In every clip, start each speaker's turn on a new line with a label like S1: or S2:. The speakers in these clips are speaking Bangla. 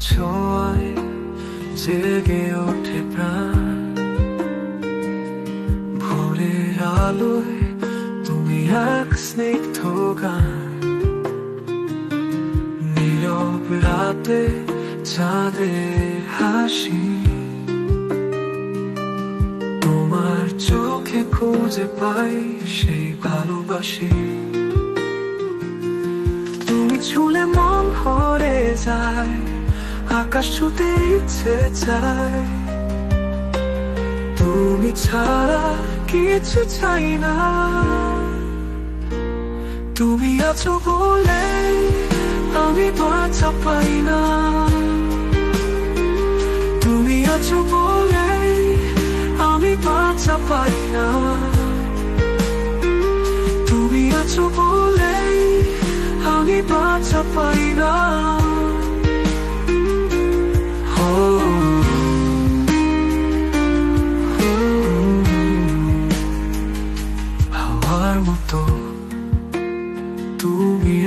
S1: ছোঁয়ায় জেগে ওঠে প্রাণ। ভোরের আলোয় তুমি এক স্নিগ্ধ গান। নীরব রাতে চাঁদের হাসি। তোমার চোখে খুঁজে পাই সেই ভালোবাসি। তুমি ছুলে মন ভরে যায়। আকাশ ছুতে ইচ্ছে চায়। তুমি ছাড়া কিছু চাই না। তুমি আছো বলে আমি বাঁচা পাই না। তুমি আছো বলে আমি বাঁচা পাই না। তুমি আছো বলে আমি বাঁচা পাই না।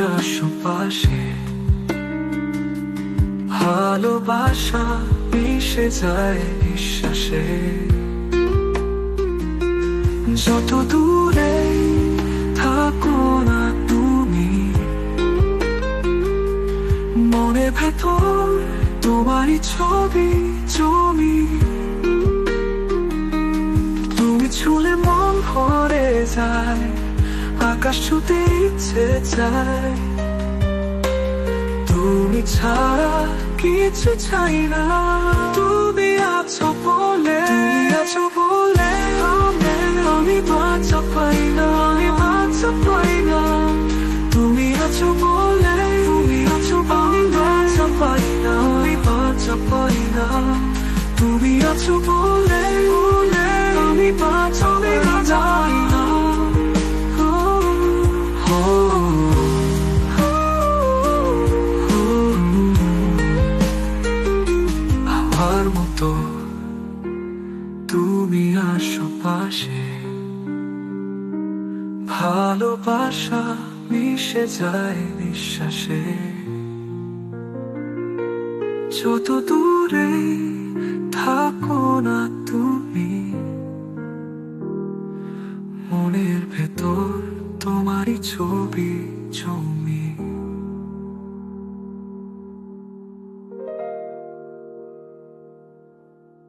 S1: তুমি আসো পাশে। ভালোবাসা মিশে যায় বিশ্বাসে যত দূরে থাকো না তুমি, মনে ভেতর তোমারই ছবি জমি তুমি ছুলে মন ভরে যায়। আকাশ ছুতে ইচ্ছে চায়। তুমি ছাড়া কিছু চাই না। তুমি আছো বলে আছো বলে, আমি বাঁচা পাই না, আমি বাঁচা পাই না। তুমি আছো বলে, তুমি আছো আমি বাঁচা পাই না, আমি বাঁচা পাই না। তুমি আছো বলে তুমি আসো পাশে। ভালোবাসা মিশে যায় বিশ্বাসে যত দূরে থাকো না তুমি, মনের ভেতর তোমারই ছবি জমে।